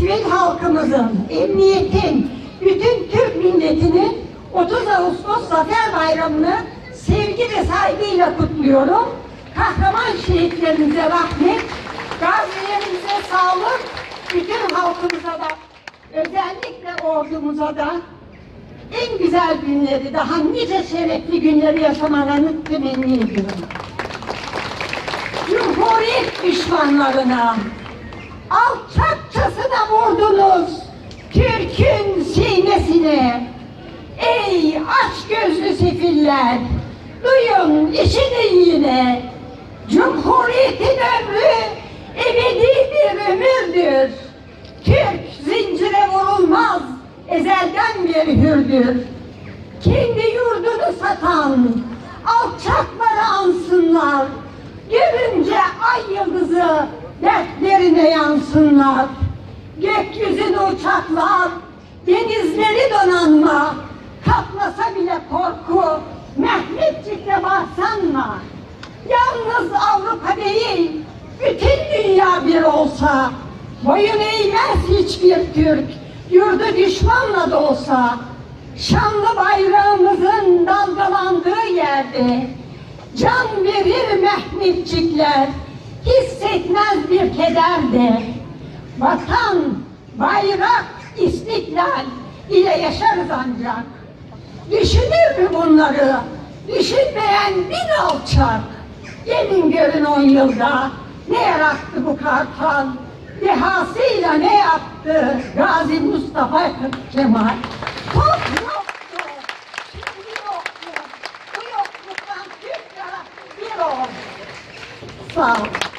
sivil halkımızın, emniyetin, bütün Türk milletinin 30 Ağustos Zafer Bayramı'nı sevgi ve saygıyla kutluyorum. Kahraman şehitlerimize rahmet, gazilerimize sağlık, bütün halkımıza da, özellikle ordumuza da en güzel günleri, daha nice şerefli günleri yaşamalarını temenni ediyorum. Cumhuriyet düşmanlarına alçakçasına vurdunuz Türk'ün sinesine. Ey aç gözlü sefiller, duyun işini yine. Cumhuriyetin ömrü ebedi bir ömürdür. Türk zincire vurulmaz, ezelden beri hürdür. Kendi yurdunu satan alçakları ansınlar. Görünce ay yıldızı dertlerine yansınlar. Gökyüzünü uçaklar, denizleri donanma, kaplasa bile korku, Mehmetçik'te varsanma. Yalnız Avrupa değil, bütün dünya bir olsa, boyun eğmez hiçbir Türk, yurdu düşmanla da olsa, şanlı bayrağımızın dalgalandığı yerde, can verir Mehmetçikler, hissetmez bir keder de. Vatan, bayrak, istiklal ile yaşarız ancak. Düşünür mü bunları? Düşünmeyen bin alçak. Gelin görün on yılda ne yarattı bu kartal? Dehasıyla ne yaptı Gazi Mustafa Kemal? Top yoktu, şimdi yoktu. Bu yokluktan Türk yarattı bir oldu. Sağ olun.